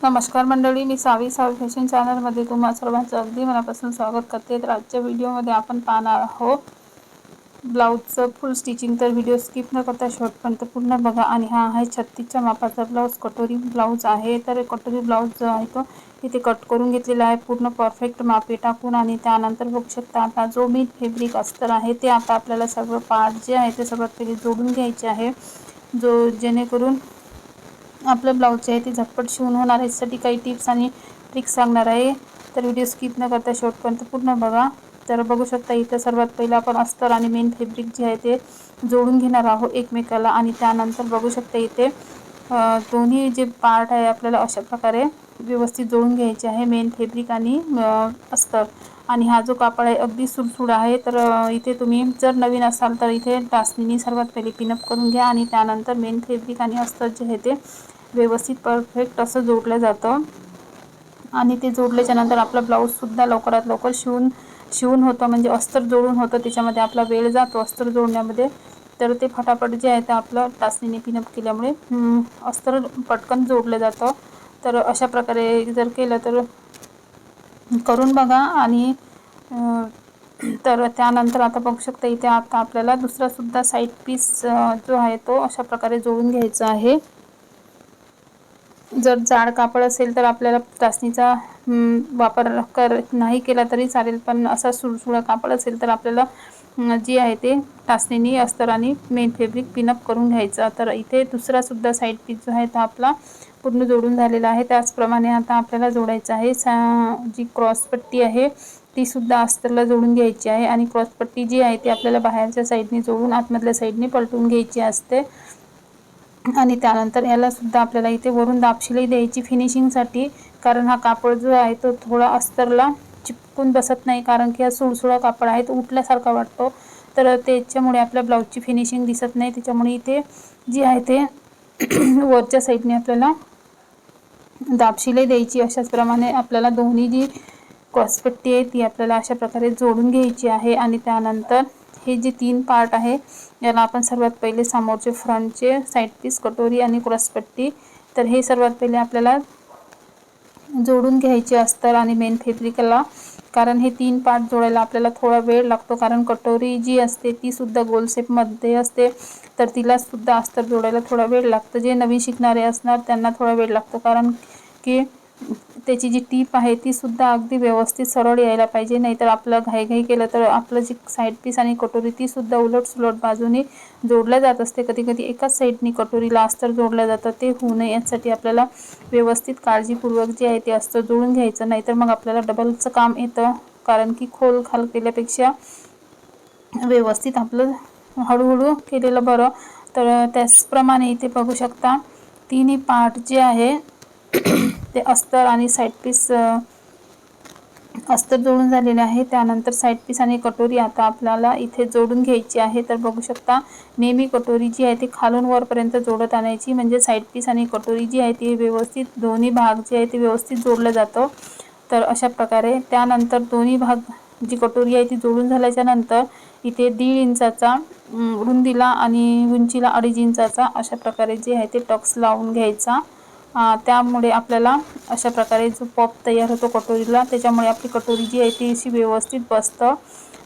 नमस्कार मंडळी मी सावी सावी फॅशन चॅनलमध्ये तुम्हा सर्वांचं अगदी मनापासून स्वागत करते. तर आजच्या व्हिडिओमध्ये आपण पाहणार आहोत ब्लाऊजचं फुल स्टिचिंग तर व्हिडिओ स्किप न करता शॉर्टपर्यंत पूर्ण बघा. आणि हा आहे छत्तीसच्या मापाचा ब्लाऊज. कटोरी ब्लाऊज आहे. तर कटोरी ब्लाऊज जो आहे तो इथे कट करून घेतलेला आहे. पूर्ण परफेक्ट मापे टाकून आणि त्यानंतर बघू शकता आता जो मी फेब्रिक अस्तर आहे ते आता आपल्याला सगळं पार्ट जे आहे ते सगळं पहिले जोडून घ्यायचे आहे. जो जेणेकरून आपलं ब्लाऊज जे आहे ते झटपट शिवून होणार आहे. यासाठी काही टिप्स आणि ट्रिक्स सांगणार आहे. तर व्हिडिओ स्किप न करता शेवटपर्यंत पूर्ण बघा. तर बघू शकता इथं सर्वात पहिलं आपण अस्तर आणि मेन फॅब्रिक जे आहे ते जोडून घेणार आहोत एकमेकाला. आणि त्यानंतर बघू शकता इथे दोन्ही जे पार्ट आहे आपल्याला अशा प्रकारे व्यवस्थित जोडून घ्यायचे आहे. मेन फॅब्रिक आणि अस्तर. आणि हा जो कापड आहे अगदी सुडसुड आहे. तर इथे तुम्ही जर नवीन असाल तर इथे टाचणीने सर्वात पहिले पिनअप करून घ्या आणि त्यानंतर मेन फेब्रिक आणि अस्तर जे आहे ते व्यवस्थित परफेक्ट असं जोडलं जातं. आणि ते जोडल्याच्यानंतर आपला ब्लाऊजसुद्धा लवकरात लवकर शिवून शिवून होतं. म्हणजे अस्तर जोडून होतं. त्याच्यामध्ये आपला वेळ जातो अस्तर जोडण्यामध्ये. तर ते फटाफट जे आहे ते आपलं टाचणीने पिनअप केल्यामुळे अस्तर पटकन जोडलं जातं. तर अशा प्रकारे जर केलं तर करून बघा आणि तर त्यानंतर आता बघू शकता इथे आता आपल्याला दुसरासुद्धा साईड पीस जो आहे तो अशा प्रकारे जोडून घ्यायचा आहे. जर जाड कापड असेल तर आपल्याला चाचणीचा वापर कर नाही केला तरी चालेल पण असा सुळसुळा कापड असेल तर आपल्याला जी आहे ते टाचणीने अस्तर आणि मेन फेब्रिक पिनअप करून घ्यायचा. तर इथे दुसरासुद्धा साईड पीस जो आहे तो आपला पूर्ण जोडून झालेला आहे. त्याचप्रमाणे आता आपल्याला जोडायचं आहे सा जी क्रॉसपट्टी आहे तीसुद्धा अस्तरला जोडून घ्यायची आहे. आणि क्रॉसपट्टी जी आहे ती आपल्याला बाहेरच्या साईडने जोडून आतमधल्या साईडने पलटून घ्यायची असते. आणि त्यानंतर यालासुद्धा आपल्याला इथे वरून दापशिलाई द्यायची फिनिशिंगसाठी कारण हा कापड जो आहे तो थोडा अस्तरला चिपकून बसत नाही कारण की हा सुळसुळा कापड आहे तो उठल्यासारखा वाटतो. तर त्याच्यामुळे आपल्या ब्लाऊजची फिनिशिंग दिसत नाही. त्याच्यामुळे इथे जी आहे ते वरच्या साईडने आपल्याला दाबशिलाई द्यायची. अशाच प्रमाणे आपल्याला दोन्ही जी क्रॉसपट्टी आहे ती आपल्याला अशा प्रकारे जोडून घ्यायची आहे. आणि त्यानंतर हे जे तीन पार्ट आहे याला आपण सर्वात पहिले समोरचे फ्रंटचे साईड पीस कटोरी आणि क्रॉसपट्टी तर हे सर्वात पहिले आपल्याला जोडून घ्यायचे असतात आणि मेन फेब्रिकला कारण हे तीन पार्ट जोडायला आपल्याला थोडा वेळ लागतो. कारण कटोरी जी असते ती सुद्धा गोल शेपमध्ये असते. तर तिलासुद्धा अस्तर जोडायला थोडा वेळ लागतो. जे नवीन शिकणारे असणार त्यांना थोडा वेळ लागतो. कारण की त्याची जी टीप आहे तीसुद्धा अगदी व्यवस्थित सरळ यायला पाहिजे. नाहीतर आपलं घाईघाई केलं तर आपलं जी साईड पीस आणि कटोरी तीसुद्धा उलट सुलट बाजूने जोडल्या जात असते. कधी कधी एकाच साईडनी कटोरीला अस्तर जोडलं जातं ते होऊ नये. यासाठी आपल्याला व्यवस्थित काळजीपूर्वक जे आहे ते अस्तर जोडून घ्यायचं. नाहीतर मग आपल्याला डबलचं काम येतं. कारण की खोल खाल केल्यापेक्षा व्यवस्थित आपलं हळूहळू केलेलं बरं. तर त्याचप्रमाणे इथे बघू शकता तिन्ही पार्ट जे आहे ते अस्तर आणि साईड पीस अस्तर जोडून झालेले आहे. त्यानंतर साईड पीस आणि कटोरी आता आपल्याला इथे जोडून घ्यायची आहे. तर बघू शकता नेहमी कटोरी जी आहे ती खालून वरपर्यंत जोडत आणायची. म्हणजे साईड पीस आणि कटोरी जी आहे ती व्यवस्थित दोन्ही भाग जे आहे ते व्यवस्थित जोडलं जातं. तर अशा प्रकारे त्यानंतर दोन्ही भाग जी कटोरी आहे ती जोडून झाल्याच्यानंतर इथे दीड इंचाचा रुंदीला आणि उंचीला अडीच इंचाचा अशा प्रकारे जे आहे ते टक्स लावून घ्यायचा. त्यामुळे आपल्याला अशा प्रकारे जो पॉप तयार होतो कटोरीला त्याच्यामुळे आपली कटोरी जी आहे ती अशी व्यवस्थित बसतं.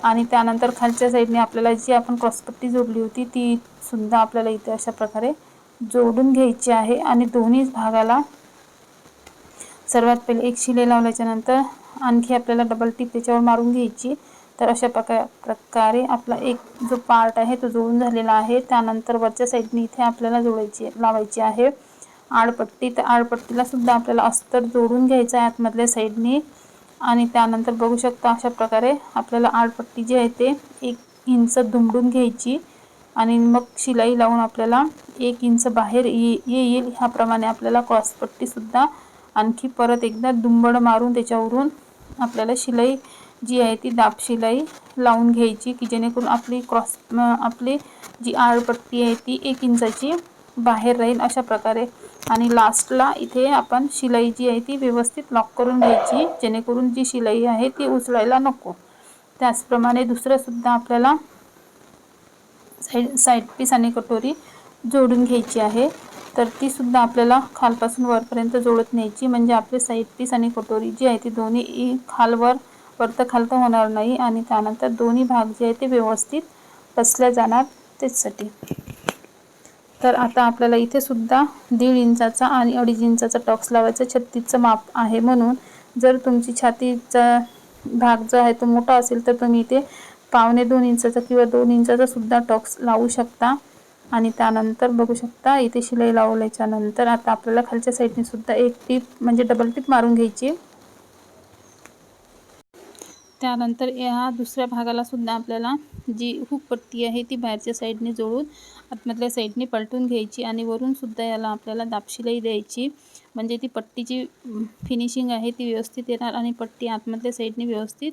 आणि त्यानंतर खालच्या साईडने आपल्याला जी आपण क्रॉसपट्टी जोडली होती ती सुद्धा आपल्याला इथे अशा प्रकारे जोडून घ्यायची आहे. आणि दोन्हीच भागाला सर्वात पहिले एक शिले लावल्याच्यानंतर आणखी आपल्याला डबल टीप त्याच्यावर मारून घ्यायची. तर अशा प्रका प्रकारे आपला एक जो पार्ट आहे तो जोडून झालेला आहे. त्यानंतर वरच्या साईडने इथे आपल्याला जोडायची लावायची आहे. आडपट्टी तर आडपट्टीला सुद्धा आपल्याला अस्तर जोडून घ्यायचं आहे आतमधल्या साईडने. आणि त्यानंतर बघू शकता अशा प्रकारे आपल्याला आडपट्टी जी आहे ते एक इंच दुमडून घ्यायची. आणि मग शिलाई लावून आपल्याला एक इंच बाहेर ये येईल. ह्याप्रमाणे आपल्याला क्रॉसपट्टीसुद्धा आणखी परत एकदा दुंबड मारून त्याच्यावरून आपल्याला शिलाई जी आहे ती दाब शिलाई लावून घ्यायची की जेणेकरून आपली क्रॉस आपली जी आडपट्टी आहे ती एक इंचाची बाहेर राहील अशा प्रकारे. आणि लास्टला इथे आपण शिलाई जी आहे ती व्यवस्थित लॉक करून घ्यायची जेणेकरून जी शिलाई आहे ती उचलायला नको. त्याचप्रमाणे दुसरंसुद्धा आपल्याला साईड साईड पीस आणि कटोरी जोडून घ्यायची आहे. तर तीसुद्धा आपल्याला खालपासून वरपर्यंत जोडत न्यायची. म्हणजे आपले साईड पीस आणि कटोरी जी आहे ती दोन्ही खालवर वरतं खालतं होणार नाही. आणि त्यानंतर दोन्ही भाग जे आहे ते व्यवस्थित बसल्या जाणार त्याचसाठी. तर आता आपल्याला इथे सुद्धा दीड इंचाचा आणि अडीच इंचाचा टॉक्स लावायचा. छत्तीसचं माप आहे म्हणून जर तुमची छातीचा भाग जो आहे तो मोठा असेल तर तुम्ही इथे पावणे दोन इंचाचा किंवा दोन इंचाचा सुद्धा टॉक्स लावू शकता. आणि त्यानंतर बघू शकता इथे शिलाई लावल्याच्या नंतर आता आपल्याला खालच्या साईडने सुद्धा एक टीप म्हणजे डबल टीप मारून घ्यायची. त्यानंतर ह्या दुसऱ्या भागाला सुद्धा आपल्याला जी हुक पट्टी आहे ती बाहेरच्या साईडने जोडून आतमधल्या साईडने पलटून घ्यायची आणि वरून सुद्धा याला आपल्याला दाबशिलाई द्यायची. म्हणजे ती पट्टीची फिनिशिंग आहे ती व्यवस्थित येणार आणि पट्टी आतमधल्या साईडने व्यवस्थित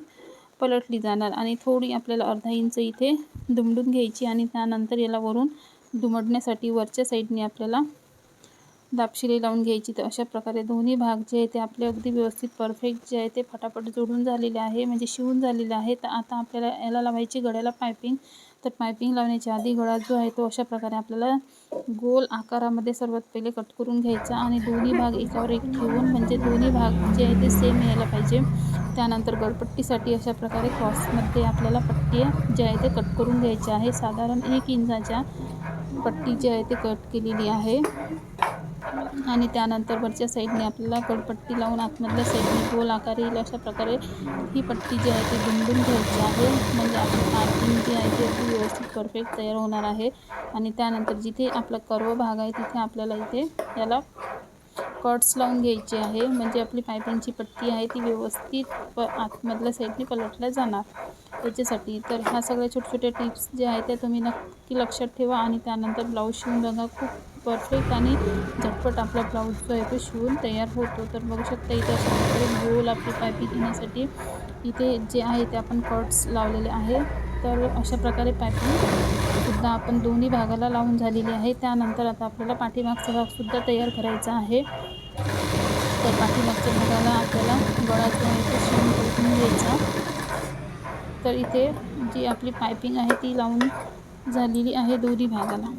पलटली जाणार आणि थोडी आपल्याला अर्धा इंच इथे दुमडून घ्यायची आणि त्यानंतर याला वरून दुमडण्यासाठी वरच्या साईडने आपल्याला दाबशिलाई लावून घ्यायची. तर अशा प्रकारे दोन्ही भाग जे आहे ते आपले अगदी व्यवस्थित परफेक्ट जे आहे ते फटाफट जोडून झालेले आहे. म्हणजे शिवून झालेले आहे. तर आता आपल्याला याला लावायची गळ्याला पायपिंग तर पायपिंग लावण्याच्या आधी गळा जो आहे तो अशा प्रकारे आपल्याला गोल आकारामध्ये सर्वात पहिले कट करून घ्यायचा आणि दोन्ही भाग एकावर एक ठेवून म्हणजे दोन्ही भाग जे आहे ते सेम यायला पाहिजे. त्यानंतर गळपट्टीसाठी अशा प्रकारे क्रॉसमध्ये आपल्याला पट्टी जे आहे ते कट करून घ्यायची आहे. साधारण एक इंचाच्या पट्टी जी आहे ते कट केलेली आहे. आणि त्यानंतर वरच्या साईडने आपल्याला कडपट्टी लावून आतमधल्या साईडने गोल आकार येईल अशा प्रकारे ही पट्टी जी आहे ती दुमडून घ्यायची आहे. म्हणजे आपली पार्किंग जी आहे ती अगदी व्यवस्थित परफेक्ट तयार होणार आहे. आणि त्यानंतर जिथे आपला कर्व भाग आहे तिथे आपल्याला इथे याला कट्स लावून घ्यायचे आहे. म्हणजे आपली पायपिंगची पट्टी आहे ती व्यवस्थित प आतमधल्या साईडने पलटल्या जाणार. याच्यासाठी तर ह्या सगळ्या छोट्या छोट्या टिप्स जे आहेत त्या तुम्ही नक्की लक्षात ठेवा आणि त्यानंतर ब्लाऊज शिवून बघा. खूप परफेक्ट आणि झटपट आपला ब्लाऊज जो आहे तो शिवून तयार होतो. तर बघू शकता इथे अशा प्रकारे गोल आपली पायपिंग घेण्यासाठी इथे जे आहे ते आपण कट्स लावलेले आहे. तर अशा प्रकारे पायपिंग सुद्धा आपण दोन्ही भागाला लावून झालेली आहे. त्यानंतर आता आपल्याला पाठीमागचा भागसुद्धा तयार करायचा आहे. तर पाठीमागच्या भागाला आपल्याला गळा जो आहे तो शिवून करून घ्यायचा. तर इथे जी आपली पायपिंग आहे ती लावून झालेली आहे दोन्ही भागाला.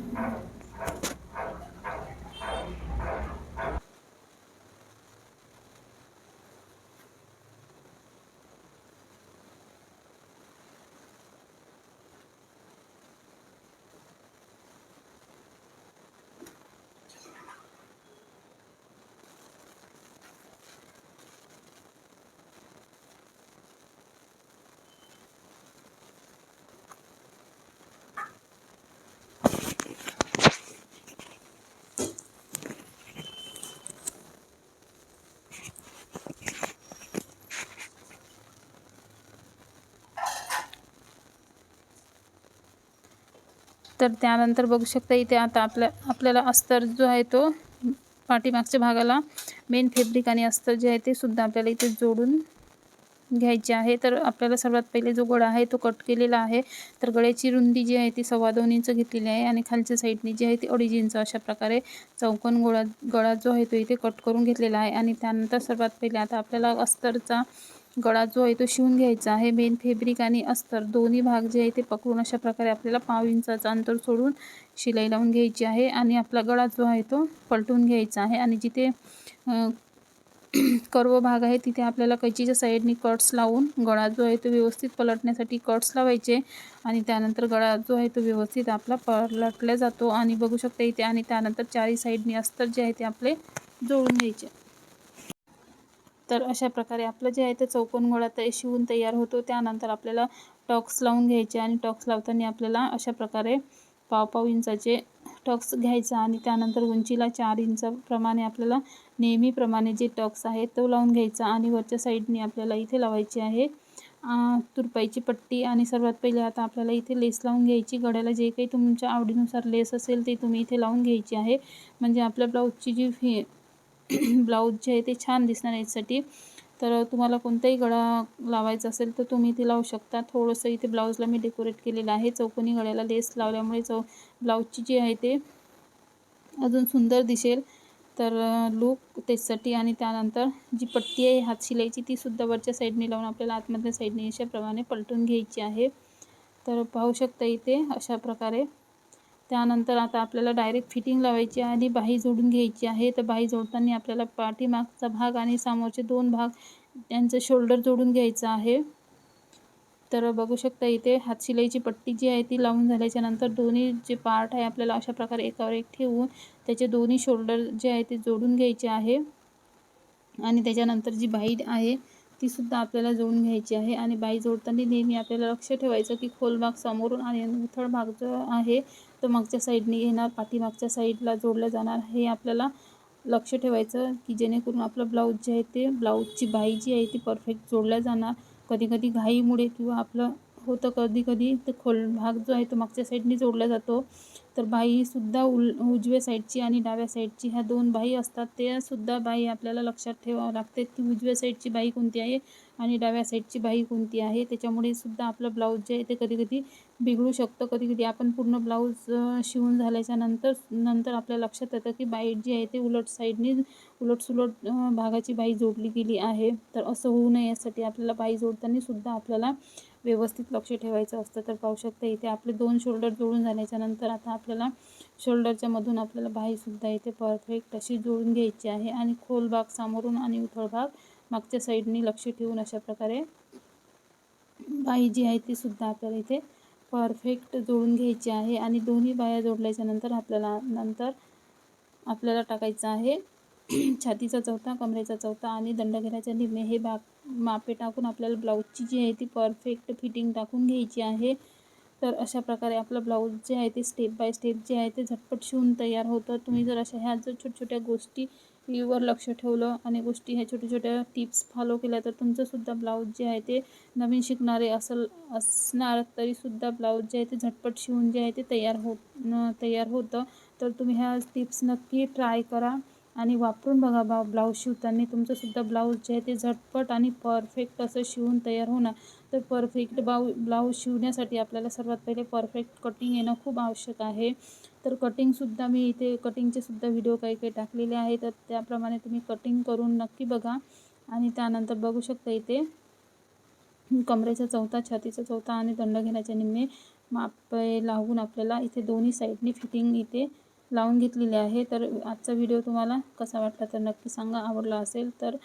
तर त्यानंतर बघू शकता इथे आता आपल्या आपल्याला अस्तर जो आहे तो पाठीमागच्या भागाला मेन फेब्रिक आणि अस्तर जे आहे ते सुद्धा आपल्याला इथे जोडून घ्यायचे आहे. तर आपल्याला सर्वात पहिले जो गळा आहे तो कट केलेला आहे. तर गळ्याची रुंदी जी आहे ती सव्वा दोन इंच घेतलेली आहे आणि खालच्या साईडने जी आहे ती अडीच इंच अशा प्रकारे चौकोन गोळा गळा जो आहे तो इथे कट करून घेतलेला आहे. आणि त्यानंतर सर्वात पहिले आता आपल्याला अस्तरचा गळा जो आहे तो शिवून घ्यायचा आहे. मेन फेब्रिक आणि अस्तर दोन्ही भाग जे आहे ते पकडून अशा प्रकारे आपल्याला पाव इंचाचं अंतर सोडून शिलाई लावून घ्यायची आहे आणि आपला गळा जो आहे तो पलटून घ्यायचा आहे आणि जिथे कर्व भाग आहे तिथे आपल्याला कैचीच्या साईडनी कट्स लावून गळा जो आहे तो व्यवस्थित पलटण्यासाठी कट्स लावायचे आणि त्यानंतर गळा जो आहे तो व्यवस्थित आपला पलटला जातो. आणि बघू शकता इथे आणि त्यानंतर चारही साईडनी अस्तर जे आहे ते आपले जोडून घ्यायचे तर अशा प्रकारे आपलं जे आहे ते चौकोन गोळा ते शिवून तयार होतो. त्यानंतर आपल्याला टॉक्स लावून घ्यायचे आणि टॉक्स लावताना आपल्याला अशा प्रकारे पाव पाव इंचाचे टॉक्स घ्यायचा आणि त्यानंतर उंचीला चार इंचाप्रमाणे आपल्याला नेहमीप्रमाणे जे टॉक्स आहे तो लावून घ्यायचा आणि वरच्या साईडने आपल्याला इथे लावायची आहे. तुरपाईची पट्टी आणि सर्वात पहिले आता आपल्याला इथे लेस लावून घ्यायची. गड्याला जे काही तुमच्या आवडीनुसार लेस असेल ते तुम्ही इथे लावून घ्यायची आहे. म्हणजे आपल्या ब्लाऊजची जी फी ब्लाऊज जे आहे ते छान दिसणार याच्यासाठी. तर तुम्हाला कोणताही गळा लावायचा असेल तर तुम्ही इथे लावू शकता. थोडंसं इथे ब्लाऊजला मी डेकोरेट केलेलं आहे. चौकोनी गळ्याला लेस लावल्यामुळे चौ ब्लाऊजची जी आहे ते अजून सुंदर दिसेल. तर लूक त्याच्यासाठी आणि त्यानंतर जी पट्टी आहे हात शिलाईची तीसुद्धा वरच्या साईडने लावून आपल्याला आतमधल्या साईडने अशाप्रमाणे पलटून घ्यायची आहे. तर पाहू शकता इथे अशा प्रकारे त्यानंतर आता आपल्याला डायरेक्ट फिटिंग लावायची आहे आणि बाही जोडून घ्यायची आहे. तर बाही जोडताना आपल्याला पाठीमागचा भाग आणि समोरचे दोन भाग त्यांचं शोल्डर जोडून घ्यायचं आहे. तर बघू शकता इथे हातशिलाईची पट्टी जी आहे ती लावून झाल्याच्यानंतर दोन्ही जे पार्ट आहे आपल्याला अशा प्रकारे एकावर एक ठेवून त्याचे दोन्ही शोल्डर जे आहे ते जोडून घ्यायचे आहे. आणि त्याच्यानंतर जी बाई आहे तीसुद्धा आपल्याला जोडून घ्यायची आहे. आणि बाई जोडताना नेहमी आपल्याला लक्ष ठेवायचं की खोल भाग समोरून आणि उथळ भाग जो आहे तर मागच्या साईडने येणार पाठीमागच्या साईडला जोडलं जाणार हे आपल्याला लक्ष ठेवायचं की जेणेकरून आपलं ब्लाऊज जे आहे ते ब्लाऊजची बाई जी आहे ती परफेक्ट जोडल्या जाणार. कधी कधी घाईमुळे किंवा आपलं होतं कधी कधी ते खोल भाग जो आहे तो मागच्या साईडने जोडला जातो. तर बाईसुद्धा उल उजव्या साईडची आणि डाव्या साईडची ह्या दोन बाई असतात त्यासुद्धा बाई आपल्याला लक्षात ठेवावं लागते की उजव्या साईडची बाई कोणती आहे. आणि डाव्या साईडची बाई कोणती आहे? त्याच्यामुळे सुद्धा आपलं ब्लाऊज जे आहे ते कधी कधी बिघडू शकतं. कधी कधी आपण पूर्ण ब्लाऊज शिवून झाल्याच्यानंतर नंतर आपल्या लक्षात येतं की बाई जी आहे ते उलट साईडने उलटसुलट भागाची बाई जोडली गेली आहे. तर असं होऊ नये यासाठी आपल्याला बाई जोडताना सुद्धा आपल्याला व्यवस्थित लक्ष ठेवायचं असतं. तर पाहू शकता इथे आपले दोन शोल्डर जोडून झाल्याच्यानंतर आता आपल्याला शोल्डरच्या मधून आपल्याला बाहीसुद्धा इथे परफेक्ट अशी जोडून घ्यायची आहे. आणि खोल भाग समोरून आणि उथळ भाग मागच्या साईडनी लक्ष ठेवून अशा प्रकारे बाई जी आहे ती सुद्धा आपल्याला इथे परफेक्ट जोडून घ्यायची आहे आणि दोन्ही बाया जोडल्याच्या नंतर आपल्याला नंतर आपल्याला टाकायचं आहे. छातीचा चौथा कमरेचा चौथा आणि दंडघेराच्या निम्मे हे भाग मापे टाकून आपल्याला ब्लाऊजची जी आहे ती परफेक्ट फिटिंग टाकून घ्यायची आहे. तर अशा प्रकारे आपलं ब्लाऊज जे आहे ते स्टेप बाय स्टेप जे आहे ते झटपट शिवून तयार होतं. तुम्ही जर अशा ह्या जर छोट्या छोट्या गोष्टी वर लक्ष ठेवलं आणि गोष्टी ह्या छोट्या छोट्या टिप्स फॉलो केल्या तर तुमचंसुद्धा ब्लाऊज जे आहे ते नवीन शिकणारे असल असणार तरीसुद्धा ब्लाऊज जे आहे ते झटपट शिवून जे आहे ते तयार होत तयार होतं. तर तुम्ही ह्या टिप्स नक्की ट्राय करा आणि वापरून बघा बा ब्लाऊज शिवताना तुमचंसुद्धा ब्लाऊज जे आहे ते झटपट आणि परफेक्ट असं शिवून तयार होणार. तर परफेक्ट बाऊ ब्लाऊज शिवण्यासाठी आपल्याला सर्वात पहिले परफेक्ट कटिंग येणं खूप आवश्यक आहे. तर कटिंगसुद्धा मी इथे कटिंगचेसुद्धा व्हिडिओ काही काही टाकलेले आहे तर त्याप्रमाणे तुम्ही कटिंग करून नक्की बघा. आणि त्यानंतर बघू शकता इथे कमरेचा चौथा छातीचा चौथा आणि दंड घेण्याच्या निम्मे माप लावून आपल्याला इथे दोन्ही साईडने फिटिंग इथे लावून घेतलेली आहे. तर आजचा व्हिडिओ तुम्हाला कसा वाटला तर नक्की सांगा. आवडला असेल तर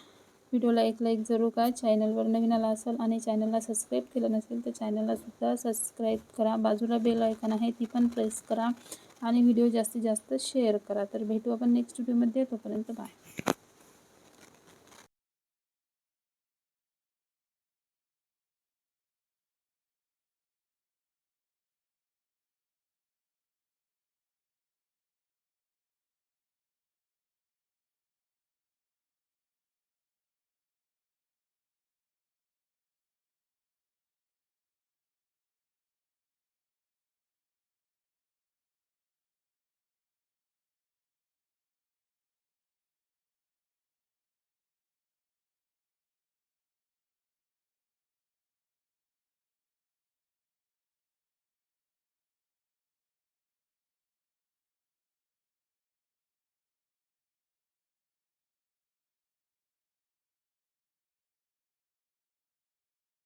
व्हिडिओला एक लाईक जरूर करा. चॅनलवर नवीन आला असेल आणि चॅनलला सबस्क्राईब केलं नसेल तर चॅनललासुद्धा सबस्क्राईब करा. बाजूला बेल ऐकन आहे ती पण प्रेस करा आणि व्हिडिओ जास्तीत जास्त शेअर करा. तर भेटू आपण नेक्स्ट व्हिडिओमध्ये तोपर्यंत बाय